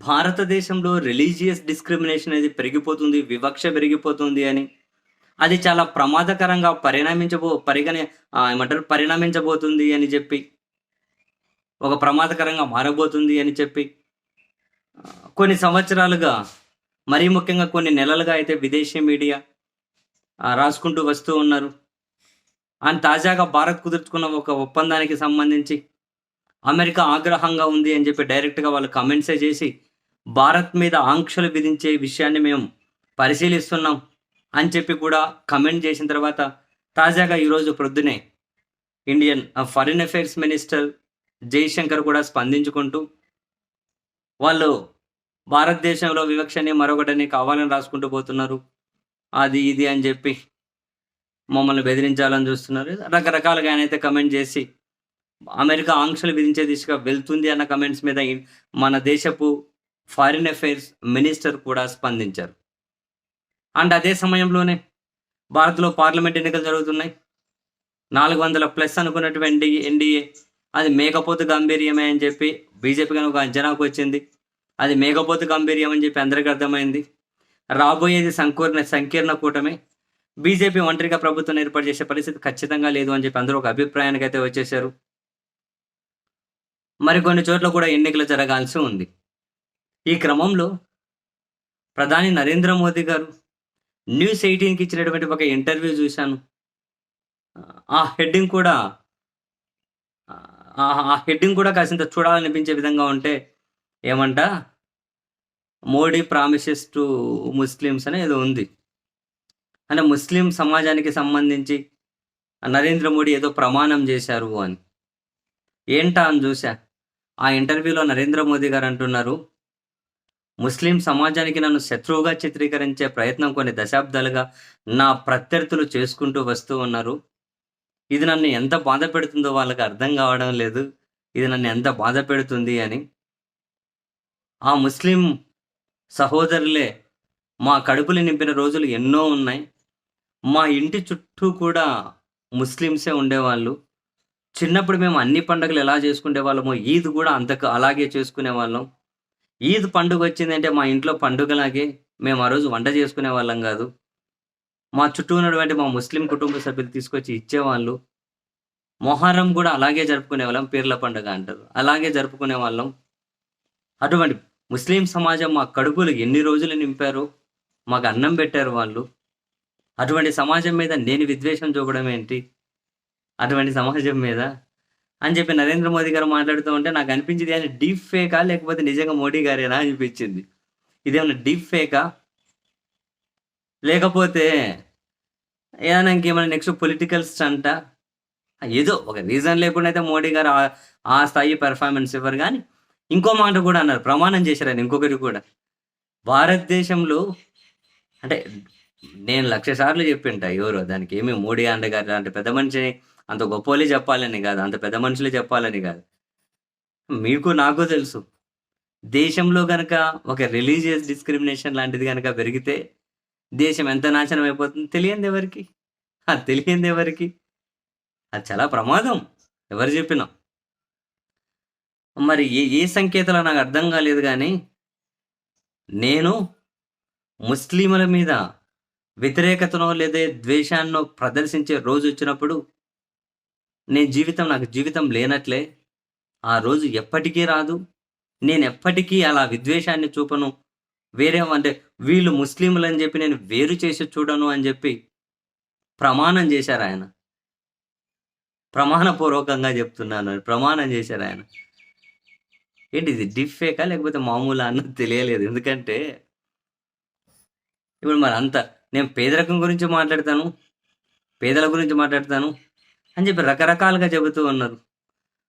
భారతదేశంలో religious discrimination అనేది పెరిగిపోతుంది వివక్ష పెరిగిపోతుంది అని. అది చాలా ప్రమాదకరంగా పరిణమించబో పరిగణ ఏమంటారు? పరిణమించబోతుంది అని చెప్పి ఒక ప్రమాదకరంగా మారబోతుంది అని చెప్పి కొన్ని సంవత్సరాలుగా మరీ ముఖ్యంగా కొన్ని నెలలుగా అయితే విదేశీ మీడియా రాసుకుంటూ వస్తూ ఉన్నారు. అండ్ తాజాగా భారత్ కుదుర్చుకున్న ఒక ఒప్పందానికి సంబంధించి అమెరికా ఆగ్రహంగా ఉంది అని చెప్పి డైరెక్ట్గా వాళ్ళు కమెంట్సే చేసి భారత్ మీద ఆంక్షలు విధించే విషయాన్ని మేము పరిశీలిస్తున్నాం అని చెప్పి కూడా కమెంట్ చేసిన తర్వాత తాజాగా ఈరోజు ప్రొద్దునే Indian foreign affairs minister Jaishankar కూడా స్పందించుకుంటూ వాళ్ళు భారతదేశంలో వివక్షని మరొకటని కావాలని రాసుకుంటూ పోతున్నారు. అది ఇది అని చెప్పి మమ్మల్ని బెదిరించాలని చూస్తున్నారు. రకరకాలుగా ఆయన అయితే కమెంట్ చేసి అమెరికా ఆంక్షలు విధించే దిశగా వెళ్తుంది అన్న కమెంట్స్ మీద మన దేశపు ఫారిన్ అఫైర్స్ మినిస్టర్ కూడా స్పందించారు. అండ్ అదే సమయంలోనే భారత్లో పార్లమెంట్ ఎన్నికలు జరుగుతున్నాయి. నాలుగు వందల ప్లస్ అనుకున్నటువంటి ఎన్డీఏ అది మేకపోతు గంభీర్యమే అని చెప్పి బీజేపీ కనుక ఒక అంచనాకు వచ్చింది. అది మేకపోతు గంభీర్యం అని చెప్పి అందరికీ అర్థమైంది. రాబోయేది సంకీర్ణ సంకీర్ణ కూటమి. బీజేపీ ఒంటరిగా ప్రభుత్వం ఏర్పాటు చేసే పరిస్థితి ఖచ్చితంగా లేదు అని చెప్పి అందరూ ఒక అభిప్రాయానికి అయితే వచ్చేసారు మరికొన్ని చోట్ల కూడా ఎన్నికలు జరగాల్సి ఉంది. ఈ క్రమంలో ప్రధాని నరేంద్ర మోదీ గారు న్యూస్ ఎయిటీన్కి ఇచ్చినటువంటి ఒక ఇంటర్వ్యూ చూశాను. ఆ హెడ్డింగ్ కూడా ఆ ఆ హెడ్డింగ్ కూడా కాసింత చూడాలనిపించే విధంగా ఉంటే ఏమంట మోడీ ప్రామిసెస్ టు ముస్లిమ్స్ అని ఏదో ఉంది. అంటే ముస్లిం సమాజానికి సంబంధించి నరేంద్ర మోడీ ఏదో ప్రమాణం చేశారు అని. ఏంటా అని చూశా. ఆ ఇంటర్వ్యూలో నరేంద్ర మోదీ గారు అంటున్నారు ముస్లిం సమాజానికి నన్ను శత్రువుగా చిత్రీకరించే ప్రయత్నం కొన్ని దశాబ్దాలుగా నా ప్రత్యర్థులు చేసుకుంటూ వస్తూ ఉన్నారు. ఇది నన్ను ఎంత బాధ పెడుతుందో వాళ్ళకి అర్థం కావడం లేదు. ఇది నన్ను ఎంత బాధ పెడుతుంది అని. ఆ ముస్లిం సహోదరులే మా కడుపులు నింపిన రోజులు ఎన్నో ఉన్నాయి. మా ఇంటి చుట్టూ కూడా ముస్లిమ్సే ఉండేవాళ్ళు. చిన్నప్పుడు మేము అన్ని పండుగలు ఎలా చేసుకునే వాళ్ళమో ఈద్ కూడా అంతకు అలాగే చేసుకునే వాళ్ళం ఈద్ పండుగ వచ్చిందంటే మా ఇంట్లో పండుగలాగే మేము ఆ రోజు వంట చేసుకునే వాళ్ళం కాదు. మా చుట్టూ ఉన్నటువంటి మా ముస్లిం కుటుంబ సభ్యులు తీసుకొచ్చి ఇచ్చేవాళ్ళు. మొహరం కూడా అలాగే జరుపుకునే వాళ్ళం పీర్ల పండుగ అంటారు. అలాగే జరుపుకునే వాళ్ళం. అటువంటి ముస్లిం సమాజం మా కడుపులు ఎన్ని రోజులు నింపారో మాకు అన్నం పెట్టారు వాళ్ళు. అటువంటి సమాజం మీద నేను విద్వేషం చూపడం ఏంటి? అటువంటి సమాజం మీద అని చెప్పి నరేంద్ర మోదీ గారు మాట్లాడుతూ ఉంటే నాకు అనిపించింది ఆయన డీప్ ఫేకా లేకపోతే నిజంగా మోడీ గారేనా? అనిపించింది. ఇదేమన్నా డీప్ ఫేకా? లేకపోతే ఏదైనా ఇంకేమైనా నెక్స్ట్ పొలిటికల్ స్టంట? ఏదో ఒక రీజన్ లేకుండా అయితే మోడీ గారు ఆ- స్థాయి పెర్ఫార్మెన్స్ ఇవ్వరు కానీ ఇంకో మాట కూడా అన్నారు ప్రమాణం చేశారు ఆయన ఇంకొకటి కూడా. భారతదేశంలో అంటే నేను లక్ష సార్లు చెప్పింటా ఎవరు? దానికి ఏమి మోడీ అండగారు? లాంటి పెద్ద మనిషిని అంత గొప్పలే చెప్పాలని కాదు అంత పెద్ద మనుషులే చెప్పాలని కాదు. మీకు నాకు తెలుసు. దేశంలో కనుక ఒక రిలీజియస్ డిస్క్రిమినేషన్ లాంటిది కనుక పెరిగితే దేశం ఎంత నాశనం అయిపోతుంది తెలియంది ఎవరికి? అది తెలియంది ఎవరికి? అది చాలా ప్రమాదం. ఎవరు చెప్పినా. మరి ఏ ఏ సంకేతాలు నాకు అర్థం కాలేదు కానీ నేను ముస్లింల మీద వ్యతిరేకతనో లేదా ద్వేషాన్నో ప్రదర్శించే రోజు వచ్చినప్పుడు నేను జీవితం నాకు జీవితం లేనట్లే. ఆ రోజు ఎప్పటికీ రాదు. నేను ఎప్పటికీ అలా విద్వేషాన్ని చూపను. వేరే అంటే వీళ్ళు ముస్లింలు అని చెప్పి నేను వేరు చేసి చూడను అని చెప్పి ప్రమాణం చేశారు ఆయన. ప్రమాణపూర్వకంగా చెప్తున్నాను. ప్రమాణం చేశారు ఆయన. ఏంటి ఇది డిఫేకా లేకపోతే మామూలా అన్నది తెలియలేదు. ఎందుకంటే ఇప్పుడు మరి అంత నేను పేదరికం గురించి మాట్లాడతాను. పేదల గురించి మాట్లాడతాను. అని చెప్పి రకరకాలుగా చెబుతూ ఉన్నారు.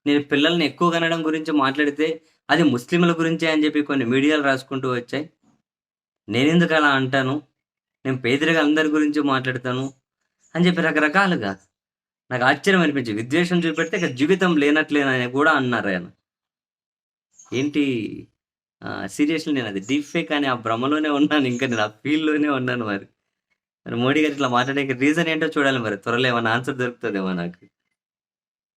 నేను పిల్లల్ని ఎక్కువ కనడం గురించి మాట్లాడితే అది ముస్లింల గురించే అని చెప్పి కొన్ని మీడియాలు రాసుకుంటూ వచ్చాయి. నేను ఎందుకు అలా అంటాను? నేను పేదరిక అందరి గురించి మాట్లాడతాను అని చెప్పి రకరకాలుగా నాకు ఆశ్చర్యం అనిపించింది విద్వేషం చూపెడితే ఇక జీవితం లేనట్లేనని కూడా అన్నారు ఆయన. ఏంటి సీరియస్లీ నేను అది డీప్ ఫేక్ అని ఆ భ్రమలోనే ఉన్నాను ఇంకా నేను ఆ ఫీల్డ్లోనే ఉన్నాను మరి. మోడీ గారు ఇట్లా మాట్లాడే రీజన్ ఏంటో చూడాలి మరి త్వరలో ఏమైనా ఆన్సర్ దొరుకుతుందేమో నాకు